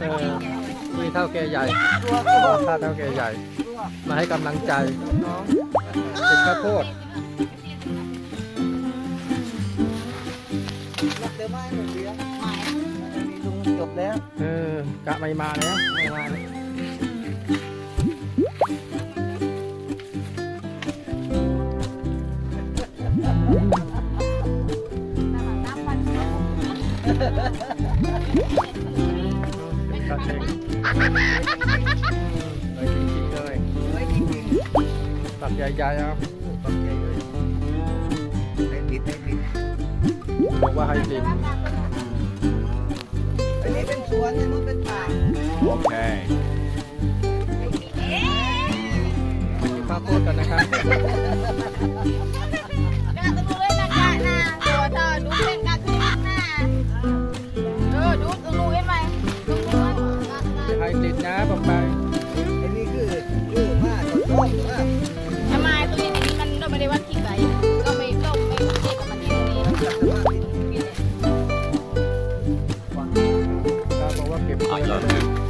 เออนี่เท่าแก่ใหญ่ตัวตัวถ้าเท่าแก่ใหญ่ตัวมาให้กำลังใจน้องๆเป็นข้าวโพดรับเดี๋ยวไม่หนึ่งเดียวมีลุงจบแล้ว เออกะไม่มาแล้วไม่มาแล้ว เป็นกระเทงเลยจริงๆเลยไม่จริงตัดใหญ่ๆครับๆปักใจเลยให้ติดให้ติดบอกว่าให้ดินอันนี้เป็นสวนอันนู้นเป็นป่าโอเคมากินข้าวโพดกันนะครับ ทำไมตัวนี้มันก็ไม่ได้วัดที่ไกลก็ไม่ก็ไม่โอเคกับมันที่นี่อ๋อ